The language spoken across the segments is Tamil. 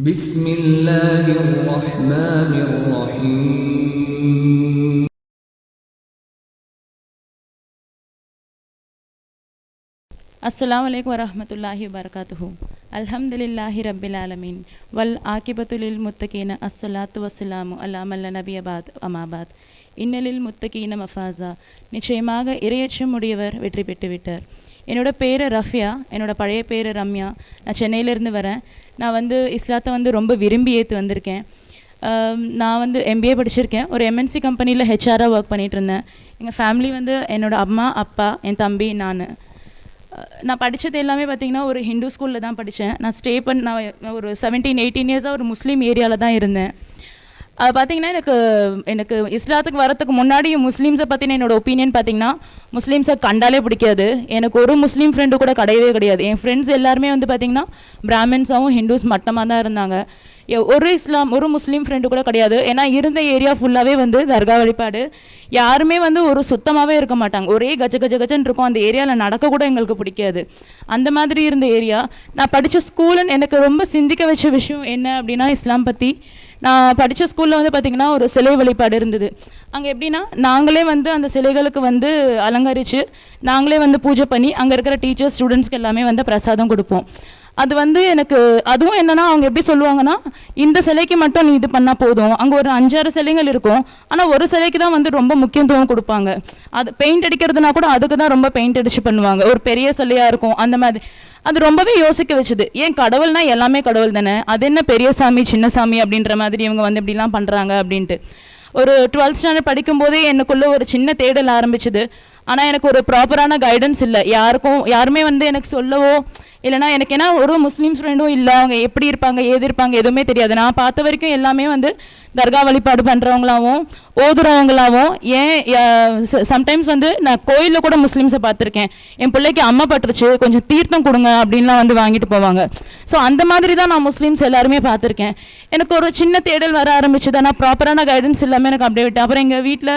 بسم الله الرحمن الرحيم السلام عليكم ورحمة الله وبركاته الحمد لله رب العالمين والعاقبة للمتقين الصلاة والسلام على من لا نبي بعد أما بعد இன்னலில் முத்தகீன மஃபாசா நிச்சயமாக இரையச்சம் உடையவர் வெற்றி பெற்றுவிட்டார் என்னோடய என்னோட பேர் ரஃபியா என்னோட பழைய பேர் ரம்யா. நான் சென்னையிலேருந்து வரேன். நான் வந்து இஸ்லாத்தை வந்து ரொம்ப விரும்பி ஏற்று வந்திருக்கேன். நான் வந்து எம்பிஏ படிச்சிருக்கேன். ஒரு எம்என்சி கம்பெனியில் ஹெச்ஆராக ஒர்க் பண்ணிகிட்டு இருந்தேன் எங்கள் ஃபேமிலி வந்து என்னோட அம்மா அப்பா என் தம்பி நான். நான் படித்தது எல்லாமே பார்த்திங்கன்னா ஒரு ஹிந்து ஸ்கூலில் தான் படித்தேன் நான் ஸ்டே பண்ண நான் நான் ஒரு செவன்டீன் எயிட்டீன் இயர்ஸாக ஒரு முஸ்லீம் ஏரியாவில் தான் இருந்தேன். அது பார்த்தீங்கன்னா எனக்கு எனக்கு இஸ்லாத்துக்கு வரத்துக்கு முன்னாடி முஸ்லீம்ஸை பற்றின என்னோட ஒப்பீனியன் பார்த்தீங்கன்னா முஸ்லீம்ஸை கண்டாலே பிடிக்காது. எனக்கு ஒரு முஸ்லீம் ஃப்ரெண்டு கூட கிடையவே கிடையாது. என் ஃப்ரெண்ட்ஸ் எல்லாருமே வந்து பார்த்தீங்கன்னா பிராமின்ஸாகவும் ஹிந்துஸ் மட்டமாக தான் இருந்தாங்க. எ- ஒரு இஸ்லாம் ஒரு முஸ்லீம் ஃப்ரெண்டு கூட கிடையாது. ஏன்னா இருந்த ஏரியா ஃபுல்லாகவே வந்து தர்கா வழிபாடு. யாருமே வந்து ஒரு சுத்தமாகவே இருக்க மாட்டாங்க. ஒரே கஜ கஜ கஜன்னு இருக்கும். அந்த ஏரியாவில் நடக்க கூட எங்களுக்கு பிடிக்காது. அந்த மாதிரி இருந்த ஏரியா நான் படித்த ஸ்கூலுன்னு எனக்கு ரொம்ப சிந்திக்க வச்ச விஷயம் என்ன அப்படின்னா இஸ்லாம் பற்றி நான் படித்த ஸ்கூலில் வந்து பார்த்திங்கன்னா ஒரு சிலை வழிபாடு இருந்தது. அங்கே எப்படின்னா நாங்களே வந்து அந்த சிலைகளுக்கு வந்து அலங்கரித்து நாங்களே வந்து பூஜை பண்ணி அங்கே இருக்கிற டீச்சர்ஸ் ஸ்டூடெண்ட்ஸ்க்கு எல்லாமே வந்து பிரசாதம் கொடுப்போம். அது வந்து எனக்கு அதுவும் என்னன்னா அவங்க எப்படி சொல்லுவாங்கன்னா இந்த சிலைக்கு மட்டும் நீ இது பண்ணால் போதும். அங்கே ஒரு அஞ்சாறு சிலைகள் இருக்கும். ஆனால் ஒரு சிலைக்கு தான் வந்து ரொம்ப முக்கியத்துவம் கொடுப்பாங்க. அது பெயிண்ட் அடிக்கிறதுனா கூட அதுக்கு தான் ரொம்ப பெயிண்ட் அடிச்சு பண்ணுவாங்க. ஒரு பெரிய சிலையாக இருக்கும் அந்த மாதிரி. அது ரொம்பவே யோசிக்க வச்சுது. ஏன் கடவுள்னா எல்லாமே கடவுள் தானே? அது என்ன பெரிய சாமி சின்ன சாமி அப்படின்ற மாதிரி இவங்க வந்து இப்படிலாம் பண்ணுறாங்க அப்படின்ட்டு. ஒரு டுவெல்த் ஸ்டாண்டர்ட் படிக்கும்போதே எனக்குள்ளே ஒரு சின்ன தேடல் ஆரம்பிச்சது. ஆனால் எனக்கு ஒரு ப்ராப்பரான கைடன்ஸ் இல்லை. யாருக்கும் யாருமே வந்து எனக்கு சொல்லவோ இல்லைனா எனக்கு ஏன்னா ஒரு முஸ்லீம் ஃப்ரெண்டும் இல்லை. அவங்க எப்படி இருப்பாங்க ஏது இருப்பாங்க எதுவுமே தெரியாது. நான் பார்த்த வரைக்கும் எல்லாமே வந்து தர்கா வழிபாடு பண்ணுறவங்களாவும் ஓதுறவங்களாவும் ஏன் சம்டைம்ஸ் வந்து நான் கோயிலில் கூட முஸ்லீம்ஸை பார்த்துருக்கேன். என் பிள்ளைக்கு அம்மா பட்டுருச்சு கொஞ்சம் தீர்த்தம் கொடுங்க அப்படின்லாம் வந்து வாங்கிட்டு போவாங்க. ஸோ அந்த மாதிரி தான் நான் முஸ்லீம்ஸ் எல்லாருமே பார்த்துருக்கேன். எனக்கு ஒரு சின்ன தேடல் வர ஆரம்பிச்சது. ஆனால் ப்ராப்பரான கைடன்ஸ் இல்லாமல் எனக்கு அப்படியே விட்டேன். அப்புறம் எங்கள் வீட்டில்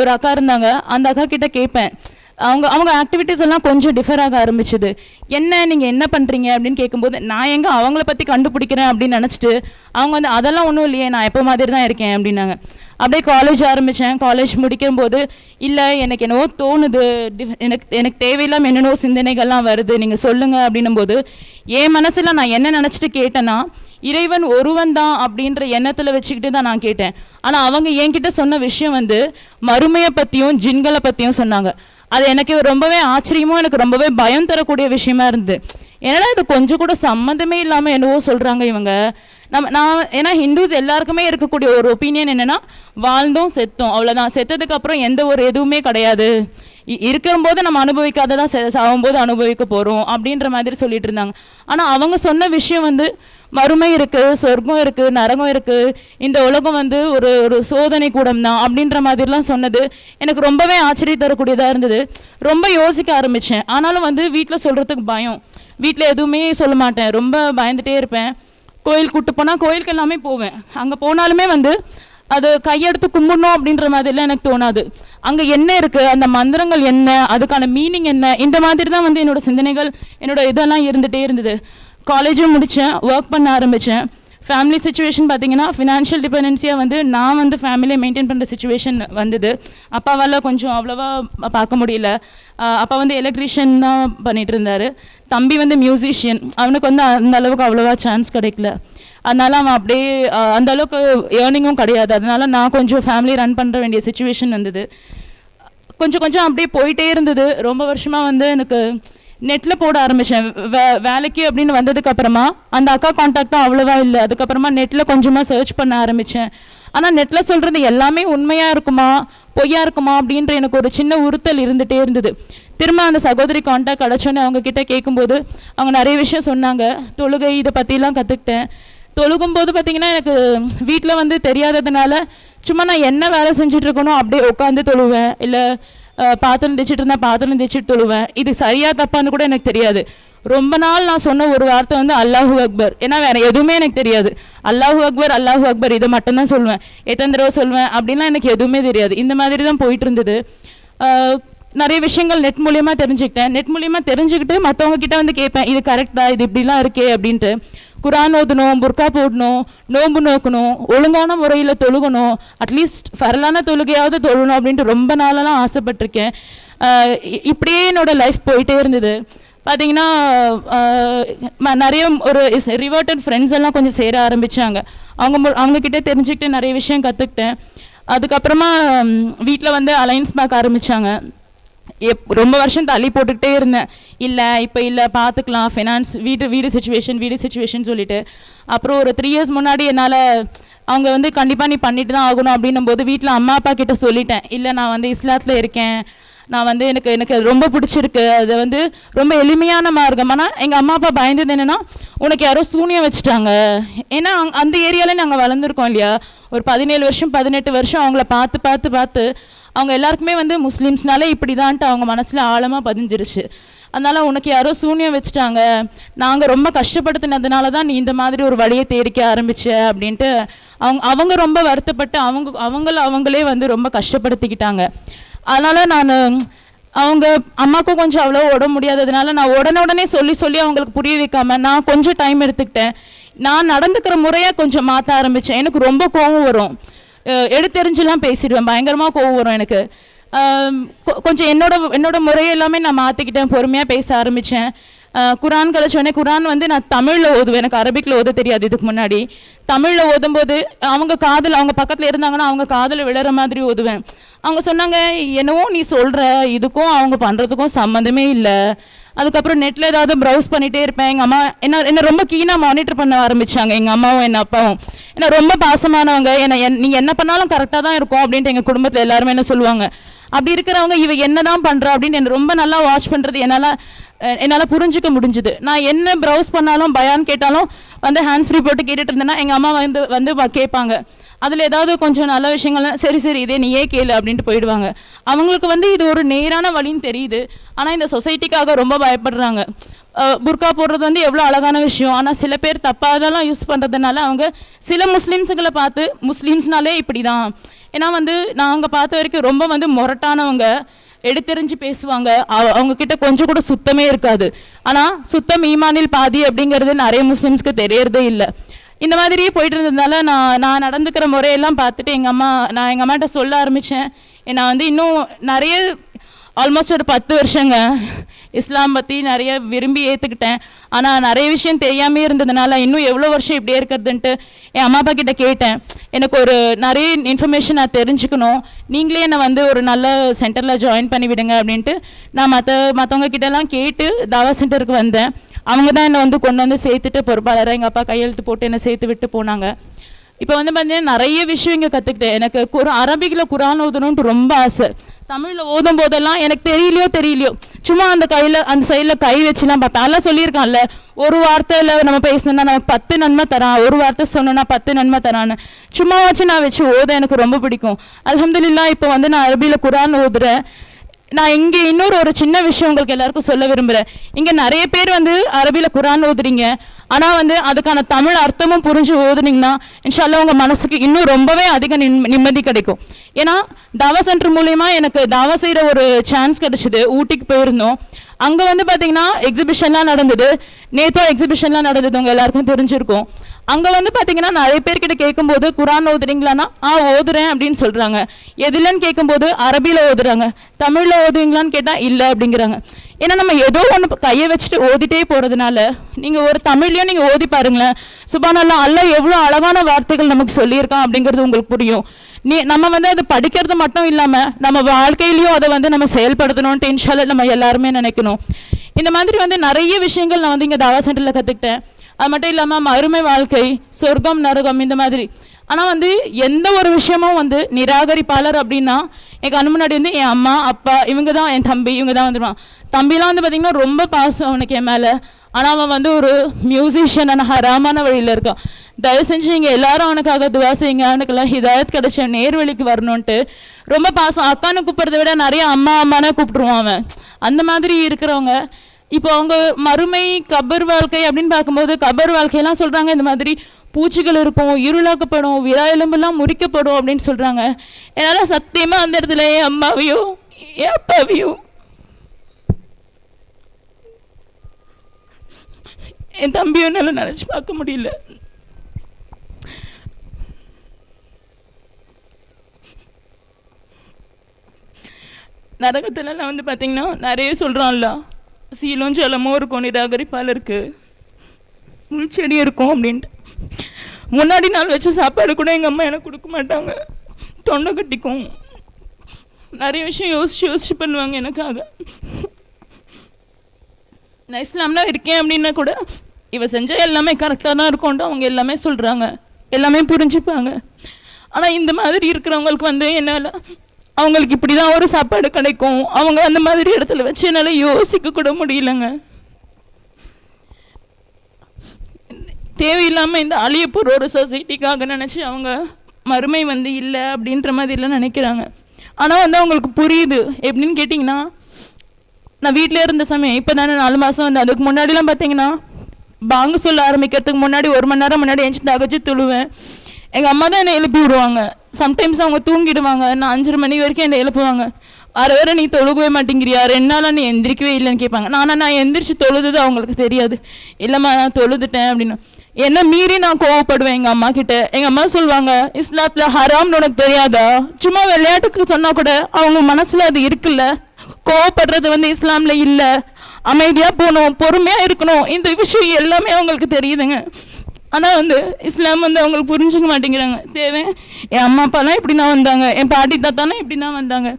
ஒரு அக்கா இருந்தாங்க. அந்த அக்கா கிட்டே கேட்பேன். அவங்க அவங்க ஆக்டிவிட்டீஸ் எல்லாம் கொஞ்சம் டிஃபர் ஆக ஆரம்பிச்சது. என்ன நீங்கள் என்ன பண்ணுறீங்க அப்படின்னு கேட்கும்போது நான் எங்கே அவங்கள பற்றி கண்டுபிடிக்கிறேன் அப்படின்னு நினச்சிட்டு அவங்க வந்து அதெல்லாம் ஒன்றும் இல்லையே நான் எப்போ மாதிரி தான் இருக்கேன் அப்படின்னாங்க. அப்படியே காலேஜ் ஆரம்பித்தேன் காலேஜ் முடிக்கும்போது இல்லை எனக்கு என்னவோ தோணுது. டிஃப்- எனக்கு எனக்கு தேவையில்லாமல் என்னென்னோ சிந்தனைகள்லாம் வருது. நீங்கள் சொல்லுங்கள் அப்படின்னும் போது என் மனசில் நான் என்ன நினச்சிட்டு கேட்டேன்னா இறைவன் ஒருவன் தான் அப்படின்ற எண்ணத்தில் வச்சுக்கிட்டு தான் நான் கேட்டேன். ஆனால் அவங்க என்கிட்ட சொன்ன விஷயம் வந்து மறுமையை பற்றியும் ஜின்களை பற்றியும் சொன்னாங்க. அது எனக்கு ரொம்பவே ஆச்சரியமும் எனக்கு ரொம்பவே பயம் தரக்கூடிய விஷயமா இருந்தது. என்னடா இது கொஞ்சம் கூட சம்மந்தமே இல்லாமல் என்னவோ சொல்கிறாங்க இவங்க. நம்ம நான் ஏன்னா ஹிந்துஸ் எல்லாருக்குமே இருக்கக்கூடிய ஒரு ஒப்பீனியன் என்னென்னா வாழ்ந்தோம் செத்தோம் அவ்வளோதான் செத்ததுக்கு அப்புறம் எந்த ஒரு எதுவுமே கிடையாது. இ- இருக்கும்போது நம்ம அனுபவிக்காததான் சாகும்போது அனுபவிக்க போகிறோம் அப்படின்ற மாதிரி சொல்லிட்டு இருந்தாங்க. ஆனால் அவங்க சொன்ன விஷயம் வந்து மறுமை இருக்கு சொர்க்கம் இருக்குது நரகம் இருக்குது இந்த உலகம் வந்து ஒரு ஒரு சோதனை கூடம் தான் அப்படின்ற மாதிரிலாம் சொன்னது எனக்கு ரொம்பவே ஆச்சரிய தரக்கூடியதாக இருந்தது. ரொம்ப யோசிக்க ஆரம்பித்தேன் ஆனாலும் வந்து வீட்டில் சொல்கிறதுக்கு பயம். வீட்டில் எதுவுமே சொல்ல மாட்டேன். ரொம்ப பயந்துகிட்டே இருப்பேன். கோயில் கூட்டு போனால் கோயிலுக்கு எல்லாமே போவேன். அங்கே போனாலுமே வந்து அது கையெடுத்து கும்பிடணும் அப்படின்ற மாதிரிலாம் எனக்கு தோணாது. அங்கே என்ன இருக்குது அந்த மந்திரங்கள் என்ன அதுக்கான மீனிங் என்ன இந்த மாதிரி தான் வந்து என்னோடய சிந்தனைகள் என்னோட இதெல்லாம் இருந்துகிட்டே இருந்தது. காலேஜும் முடித்தேன் ஒர்க் பண்ண ஆரம்பித்தேன் ஃபேமிலி சுச்சுவேஷன் பார்த்தீங்கன்னா ஃபினான்ஷியல் டிபெண்டன்சியாக வந்து நான் வந்து ஃபேமிலியை மெயின்டைன் பண்ணுற சுச்சுவேஷன் வந்தது. அப்பாவால் கொஞ்சம் அவ்வளோவா பார்க்க முடியல. அப்பா வந்து எலக்ட்ரிஷியன் தான் பண்ணிகிட்டு இருந்தார். தம்பி வந்து மியூசிஷியன் அவனுக்கு வந்து அந்த அளவுக்கு அவ்வளோவா சான்ஸ் கிடைக்கல. அதனால அவன் அப்படியே அந்த அளவுக்கு ஏர்னிங்கும் கிடையாது. அதனால நான் கொஞ்சம் ஃபேமிலி ரன் பண்ணுற வேண்டிய சுச்சுவேஷன் வந்தது. கொஞ்சம் கொஞ்சம் அப்படியே போயிட்டே இருந்தது. ரொம்ப வருஷமாக வந்து எனக்கு நெட்டில் போட ஆரம்பித்தேன் வே வேலைக்கு அப்படின்னு வந்ததுக்கப்புறமா அந்த அக்கா காண்டாக்டும் அவ்வளவா இல்லை. அதுக்கப்புறமா நெட்டில் கொஞ்சமாக சர்ச் பண்ண ஆரம்பித்தேன் ஆனால் நெட்டில் சொல்கிறது எல்லாமே உண்மையாக இருக்குமா பொய்யா இருக்குமா அப்படின்ற எனக்கு ஒரு சின்ன உறுத்தல் இருந்துகிட்டே இருந்தது. திரும்ப அந்த சகோதரி காண்டாக்ட் கிடைச்சோன்னே அவங்க கிட்ட கேட்கும்போது அவங்க நிறைய விஷயம் சொன்னாங்க. தொழுகை இதை பற்றிலாம் கற்றுக்கிட்டேன் தொழுகும்போது பார்த்திங்கன்னா எனக்கு வீட்டில் வந்து தெரியாததுனால சும்மா நான் என்ன வேலை செஞ்சுட்ருக்கணும் அப்படியே உட்காந்து தொழுவேன். இல்லை பாத்திரம் தைச்சிட்டு இருந்தா பாத்திரம் தைச்சிட்டு தொழுவேன். இது சரியா தப்பான்னு கூட எனக்கு தெரியாது. ரொம்ப நாள் நான் சொன்ன ஒரு வார்த்தை வந்து அல்லாஹு அக்பர். ஏன்னா வேற எதுவுமே எனக்கு தெரியாது. அல்லாஹு அக்பர் அல்லாஹு அக்பர் இதை மட்டும்தான் சொல்லுவேன் எத்தனை தடவை சொல்லுவேன் அப்படின்லாம் எனக்கு எதுவுமே தெரியாது. இந்த மாதிரி தான் போயிட்டு இருந்தது நிறைய விஷயங்கள் நெட் மூலியமாக தெரிஞ்சுக்கிட்டேன். நெட் மூலியமாக தெரிஞ்சுக்கிட்டு மற்றவங்க கிட்ட வந்து கேட்பேன் இது கரெக்டா இது இப்படிலாம் இருக்கே அப்படின்ட்டு. குரான் ஓதணும் புர்கா போடணும் நோன்பு நோக்கணும் ஒழுங்கான முறையில் தொழுகணும் அட்லீஸ்ட் ஃபரலான தொழுகையாவது தொழணும் அப்படின்ட்டு ரொம்ப நாளெல்லாம் ஆசைப்பட்டிருக்கேன். இ- இப்படியே என்னோடய லைஃப் போயிட்டே இருந்தது. பார்த்தீங்கன்னா நிறைய ஒரு ரிவர்ட்டட் ஃப்ரெண்ட்ஸ் எல்லாம் கொஞ்சம் சேர ஆரம்பித்தாங்க அவங்க மு- தெரிஞ்சுக்கிட்டு நிறைய விஷயம் கற்றுக்கிட்டேன் அதுக்கப்புறமா வீட்டில் வந்து அலைன்ஸ் பார்க்க ஆரம்பித்தாங்க எப் ரொம்ப வருஷம் தள்ளி போட்டுக்கிட்டே இருந்தேன். இல்லை இப்போ இல்லை பார்த்துக்கலாம் ஃபினான்ஸ் வீடு வீடு சுச்சுவேஷன் வீடு சுச்சுவேஷன் சொல்லிட்டு. அப்புறம் ஒரு த்ரீ இயர்ஸ் முன்னாடி என்னால் அவங்க வந்து கண்டிப்பாக நீ பண்ணிட்டு தான் ஆகணும் அப்படின்னும் போது வீட்டில் அம்மா அப்பா கிட்ட சொல்லிட்டேன். இல்லை நான் வந்து இஸ்லாத்தில் இருக்கேன். நான் வந்து எனக்கு எனக்கு ரொம்ப பிடிச்சிருக்கு. அது வந்து ரொம்ப எளிமையான மார்க்கம். ஆனால் எங்கள் அம்மா அப்பா பயந்தது என்னென்னா உனக்கு யாரோ சூனியம் வச்சுட்டாங்க. ஏன்னா அந்த ஏரியாவிலே நாங்கள் வளர்ந்துருக்கோம் இல்லையா? ஒரு பதினேழு வருஷம் பதினெட்டு வருஷம் அவங்கள பார்த்து பார்த்து பார்த்து அவங்க எல்லாருக்குமே வந்து முஸ்லீம்ஸ்னாலே இப்படி தான்ட்டு அவங்க மனசில் ஆழமாக பதிஞ்சிருச்சு. அதனால் உனக்கு யாரோ சூனியம் வச்சுட்டாங்க. நாங்கள் ரொம்ப கஷ்டப்படுத்தினதுனால தான் நீ இந்த மாதிரி ஒரு வழியை தேடிக்க ஆரம்பிச்ச அப்படின்ட்டு அவங்க அவங்க ரொம்ப வருத்தப்பட்டு அவங்க அவங்கள அவங்களே வந்து ரொம்ப கஷ்டப்படுத்திக்கிட்டாங்க. அதனால் நான் அவங்க அம்மாக்கும் கொஞ்சம் அவ்வளோ உடம்பு முடியாததுனால நான் உடனே உடனே சொல்லி சொல்லி அவங்களுக்கு புரிய வைக்காம நான் கொஞ்சம் டைம் எடுத்துக்கிட்டேன். நான் நடந்துக்கிற முறையை கொஞ்சம் மாற்ற ஆரம்பித்தேன் எனக்கு ரொம்ப கோவம் வரும். எடுத்தெறிஞ்செல்லாம் பேசிடுவேன். பயங்கரமாக கோவம் வரும் எனக்கு. கொஞ்சம் என்னோட என்னோட முறையை எல்லாமே நான் மாற்றிக்கிட்டேன் பொறுமையாக பேச ஆரம்பித்தேன் குரான் கழிச்சோடனே குரான் வந்து நான் தமிழில் ஓதுவேன். எனக்கு அரபிக்கில் ஓத தெரியாது இதுக்கு முன்னாடி. தமிழில் ஓதும்போது அவங்க காதில் அவங்க பக்கத்தில் இருந்தாங்கன்னா அவங்க காதில் விழுற மாதிரி ஓதுவேன். அவங்க சொன்னாங்க என்னவோ நீ சொல்கிற இதுக்கும் அவங்க பண்ணுறதுக்கும் சம்மந்தமே இல்லை. அதுக்கப்புறம் நெட்டில் ஏதாவது ப்ரௌஸ் பண்ணிகிட்டே இருப்பேன். எங்கள் அம்மா என்ன என்ன ரொம்ப கீனாக மானிட்டர் பண்ண ஆரம்பிச்சாங்க. எங்கள் அம்மாவும் என் அப்பாவும். என்ன ரொம்ப பாசமானவங்க. என்னை என் நீங்கள் என்ன பண்ணாலும் கரெக்டாக தான் இருக்கும் அப்படின்ட்டு எங்கள் குடும்பத்தில் எல்லாருமே என்ன சொல்லுவாங்க. அப்படி இருக்கிறவங்க இவ என்னதான் பண்றா அப்படின்னு ரொம்ப நல்லா வாட்ச் பண்றது என்னால என்னால புரிஞ்சுக்க முடிஞ்சுது. நான் என்ன ப்ரௌஸ் பண்ணாலும் பயான் கேட்டாலும் வந்து ஹேண்ட்ஸ் ஃப்ரீ போட்டு கேட்டுட்டு இருந்தேன்னா எங்க அம்மா வந்து வந்து வ- கேட்பாங்க. அதில் ஏதாவது கொஞ்சம் நல்ல விஷயங்கள்லாம் சரி சரி இதே நீயே கேளு அப்படின்ட்டு போயிடுவாங்க. அவங்களுக்கு வந்து இது ஒரு நேரான வழின்னு தெரியுது. ஆனால் இந்த சொசைட்டிக்காக ரொம்ப பயப்படுறாங்க. புர்கா போடுறது வந்து எவ்வளோ அழகான விஷயம். ஆனால் சில பேர் தப்பாதெல்லாம் யூஸ் பண்ணுறதுனால அவங்க சில முஸ்லீம்ஸுங்களை பார்த்து முஸ்லீம்ஸ்னாலே இப்படி தான் ஏன்னா வந்து நாங்கள் பார்த்த வரைக்கும் ரொம்ப வந்து முரட்டானவங்க எடுத்தெறிஞ்சு பேசுவாங்க. அவ- அவங்க கிட்ட கொஞ்சம் கூட சுத்தமே இருக்காது. ஆனால் சுத்தம் ஈமானில் பாதி அப்படிங்கிறது நிறைய முஸ்லீம்ஸ்க்கு தெரியறதே இல்லை. இந்த மாதிரியே போயிட்டு இருந்ததுனால நான் நான் நடந்துக்கிற முறையெல்லாம் பார்த்துட்டு எங்கள் அம்மா நான் எங்கள் அம்மாட்ட சொல்ல ஆரம்பித்தேன் நான் வந்து இன்னும் நிறைய ஆல்மோஸ்ட் ஒரு பத்து வருஷங்க. இஸ்லாம் பற்றி நிறைய விரும்பி ஏற்றுக்கிட்டேன் ஆனால் நிறைய விஷயம் தெரியாமே இருந்ததுனால இன்னும் எவ்வளோ வருஷம் இப்படியே இருக்கிறதுன்ட்டு என் அம்மா அப்பா கிட்ட கேட்டேன். எனக்கு ஒரு நிறைய இன்ஃபர்மேஷன் நான் தெரிஞ்சுக்கணும். நீங்களே என்னை வந்து ஒரு நல்ல சென்டரில் ஜாயின் பண்ணி விடுங்க அப்படின்ட்டு நான் மற்ற மற்றவங்க கிட்டலாம் கேட்டு தாவா சென்டருக்கு வந்தேன். அவங்க தான் என்னை வந்து கொண்டு வந்து சேர்த்துட்டு பொறுப்பாளராக எங்கள் அப்பா கையெழுத்து போட்டு என்னை சேர்த்து விட்டு போனாங்க. இப்போ வந்து பார்த்தீங்கன்னா நிறைய விஷயம் இங்கே கற்றுக்கிட்டேன் எனக்கு குரா அரபிக்கில் குரான் ஓதணும்னு ரொம்ப ஆசை. தமிழில் ஓதும் போதெல்லாம் எனக்கு தெரியலையோ தெரியலையோ. சும்மா அந்த கையில் அந்த சைடில் கை வச்சுலாம் பார்ப்பேன் அதெல்லாம் சொல்லியிருக்கான்ல ஒரு வார்த்தையில் நம்ம பேசணும்னா நமக்கு பத்து நன்மை தரான். ஒரு வார்த்தை சொன்னோன்னா பத்து நன்மை தரான்னு. சும்மா வச்சு நான் வச்சு ஓத எனக்கு ரொம்ப பிடிக்கும். அலமதுல்லா இப்போ வந்து நான் அரபியில் குரான் ஓதுறேன். நான் இங்கே இன்னொரு ஒரு சின்ன விஷயம் உங்களுக்கு எல்லாருக்கும் சொல்ல விரும்புகிறேன் இங்கே நிறைய பேர் வந்து அரபியில் குரான் ஓதுறீங்க. ஆனால் வந்து அதுக்கான தமிழ் அர்த்தமும் புரிஞ்சு ஓதுனீங்கன்னா இன்ஷால்லா உங்கள் மனசுக்கு இன்னும் ரொம்பவே அதிக நிம்ம- நிம்மதி கிடைக்கும். ஏன்னா தாவா சென்டர் மூலயமா எனக்கு தாவா செய்கிற ஒரு சான்ஸ் கிடைச்சிது. ஊட்டிக்கு போயிருந்தோம். அங்கே வந்து பார்த்தீங்கன்னா எக்ஸிபிஷன்லாம் நடந்தது. நேத்தோ எக்ஸிபிஷன்லாம் நடந்தது உங்கள் எல்லாருக்கும் தெரிஞ்சிருக்கும். அங்கே வந்து பார்த்தீங்கன்னா நிறைய பேர்கிட்ட கேட்கும்போது குரான் ஓதுறீங்களான்னா ஆ ஓதுறேன் அப்படின்னு சொல்கிறாங்க எதுலன்னு கேட்கும்போது அரபியில் ஓதுறாங்க தமிழில் ஓதுவீங்களான்னு கேட்டால் இல்லை அப்படிங்கிறாங்க. ஏன்னா நம்ம ஏதோ ஒன்று கையை வச்சுட்டு ஓதிட்டே போகிறதுனால நீங்கள் ஒரு தமிழ்லையும் நீங்கள் ஓதி பாருங்களேன். சுபானல்லா அல்ல எவ்வளோ அழகான வார்த்தைகள் நமக்கு சொல்லியிருக்கான் அப்படிங்கிறது உங்களுக்கு புரியும். நீ நம்ம வந்து அது படிக்கிறது மட்டும் இல்லாமல் நம்ம வாழ்க்கையிலையும் அதை வந்து நம்ம செயல்படுத்தணும்னு இன்ஷால நம்ம எல்லாருமே நினைக்கணும். இந்த மாதிரி வந்து நிறைய விஷயங்கள் நான் வந்து இங்கே தாவா சென்டரில் கற்றுக்கிட்டேன் அது மட்டும் இல்லாமல் மறுமை வாழ்க்கை சொர்க்கம் நரகம் இந்த மாதிரி. ஆனால் வந்து எந்த ஒரு விஷயமும் வந்து நிராகரிப்பாளர் அப்படின்னா என் கண்ணு முன்னாடி வந்து என் அம்மா அப்பா இவங்க தான் என் தம்பி இவங்க தான் வந்துடுவான் தம்பிலாம் வந்து பார்த்திங்கன்னா ரொம்ப பாசம் அவனுக்கு என் மேலே. ஆனால் அவன் வந்து ஒரு மியூசிஷியன் ஆனால் ஹராமான வழியில் இருக்கான். தயவு செஞ்சு நீங்கள் எல்லாரும் அவனுக்காக துவா செய்யுங்க. அவனுக்கெல்லாம் ஹிதாயத் கிடைச்ச நேர்வழிக்கு வரணுன்ட்டு ரொம்ப பாசம். அக்கான்னு கூப்பிட்றத விட நிறைய அம்மா அம்மானே கூப்பிட்ருவான் அவன். அந்த மாதிரி இருக்கிறவங்க இப்போ அவங்க மறுமை கபர் வாழ்க்கை அப்படின்னு பார்க்கும்போது கபர் வாழ்க்கையெல்லாம் சொல்கிறாங்க இந்த மாதிரி பூச்சிகள் இருக்கும் இருளாக்கப்படும் விழா எலும்பெல்லாம் முறிக்கப்படும் அப்படின்னு சொல்கிறாங்க என்னால் சத்தியமாக அந்த இடத்துல என் அம்மாவையும் என் அப்பாவையும்? என் தம்பியும் என்னால் நினச்சி பார்க்க முடியல. நரகத்துலலாம் வந்து பார்த்தீங்கன்னா நிறைய சொல்கிறான்ல சீலும் ஜலமும் இருக்கும் நிராகரிப்பால் இருக்குது முள்செடி இருக்கும் அப்படின்ட்டு. முன்னாடி நாள் வச்ச சாப்பாடு கூட எங்கள் அம்மா எனக்கு கொடுக்க மாட்டாங்க. தொண்டை கட்டிக்கும். நிறைய விஷயம் யோசிச்சு யோசிச்சு பண்ணுவாங்க எனக்காக. நான் இஸ்லாம்ல இருக்கேன் அப்படின்னா கூட இவ செஞ்ச எல்லாமே கரெக்டாக தான் இருக்கும்ட்டு அவங்க எல்லாமே சொல்கிறாங்க எல்லாமே புரிஞ்சுப்பாங்க. ஆனால் இந்த மாதிரி இருக்கிறவங்களுக்கு வந்து என்னால் அவங்களுக்கு இப்படி தான் ஒரு சாப்பாடு கிடைக்கும். அவங்க அந்த மாதிரி இடத்துல வச்சு என்னால் யோசிக்க கூட முடியலங்க. தேவையில்லாமல் இந்த அழிய போகிற ஒரு சொசைட்டிக்காக நினச்சி அவங்க மறுமை வந்து இல்லை அப்படின்ற மாதிரிலாம் நினைக்கிறாங்க. ஆனால் வந்து அவங்களுக்கு புரியுது. எப்படின்னு கேட்டிங்கன்னா நான் வீட்டில் இருந்த சமயம் இப்போ தானே நாலு மாதம் வந்து அதுக்கு முன்னாடிலாம் பார்த்தீங்கன்னா பாங்கு சொல்ல ஆரம்பிக்கிறதுக்கு முன்னாடி ஒரு மணி நேரம் முன்னாடி எஞ்சி தகச்சு துழுவேன் எங்கள் அம்மா தான் என்னை எழுப்பி விடுவாங்க. சம்டைம்ஸ் அவங்க தூங்கிடுவாங்க. நான் அஞ்சரை மணி வரைக்கும் என்னை எழுப்புவாங்க. வர வரை நீ தொழுகவே மாட்டேங்கிறியா? ரெண்டு நாளாக நீ எந்திரிக்கவே இல்லைன்னு கேட்பாங்க. நானா நான் எந்திரிச்சு தொழுது அவங்களுக்கு தெரியாது. இல்லைம்மா நான் தொழுதுட்டேன் அப்படின்னு. என்ன மீறி நான் கோவப்படுவேன் எங்கள் அம்மா கிட்ட. எங்கள் அம்மா சொல்லுவாங்க இஸ்லாத்தில் ஹராம்னு உனக்கு தெரியாதா? சும்மா விளையாட்டுக்கு சொன்னால் கூட அவங்க மனசில் அது இருக்குல்ல? கோவப்படுறது வந்து இஸ்லாமில் இல்லை. அமைதியாக போகணும் பொறுமையாக இருக்கணும். இந்த விஷயம் எல்லாமே அவங்களுக்கு தெரியுதுங்க. ஆனால் வந்து இஸ்லாம் வந்து அவங்களுக்கு புரிஞ்சுக்க மாட்டேங்கிறாங்க. தேவை என் அம்மா அப்பாலாம் இப்படி தான் வந்தாங்க. என் பாட்டி தாத்தாலாம் இப்படி தான் வந்தாங்க.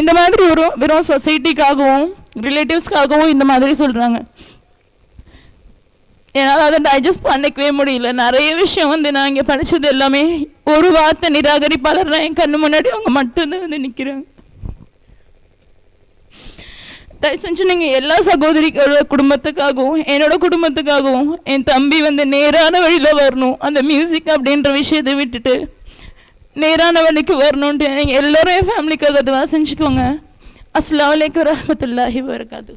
இந்த மாதிரி ஒரு வெறும் சொசைட்டிக்காகவும் ரிலேட்டிவ்ஸ்க்காகவும் இந்த மாதிரி சொல்கிறாங்க என்னால் அதை டைஜஸ்ட் பண்ணிக்கவே முடியல. நிறைய விஷயம் வந்து நான் இங்கே படித்தது எல்லாமே ஒரு வார்த்தை நிராகரிப்பாளர் என் கண்ணு முன்னாடி அவங்க மட்டும்தான் வந்து நிற்கிறாங்க தயவு செஞ்சு நீங்கள் எல்லா சகோதரிகளோட குடும்பத்துக்காகவும் என்னோட குடும்பத்துக்காகவும் என் தம்பி வந்து நேரான வழியில் வரணும். அந்த மியூசிக் அப்படின்ற விஷயத்தை விட்டுட்டு நேரான வழிக்கு வரணுன்ட்டு நீங்கள் எல்லோரும் என் ஃபேமிலிக்காக அதுவாக செஞ்சுக்கோங்க. அஸ்லாம் வலைக்கம் வரமத்துல்லாஹி வரகாத்து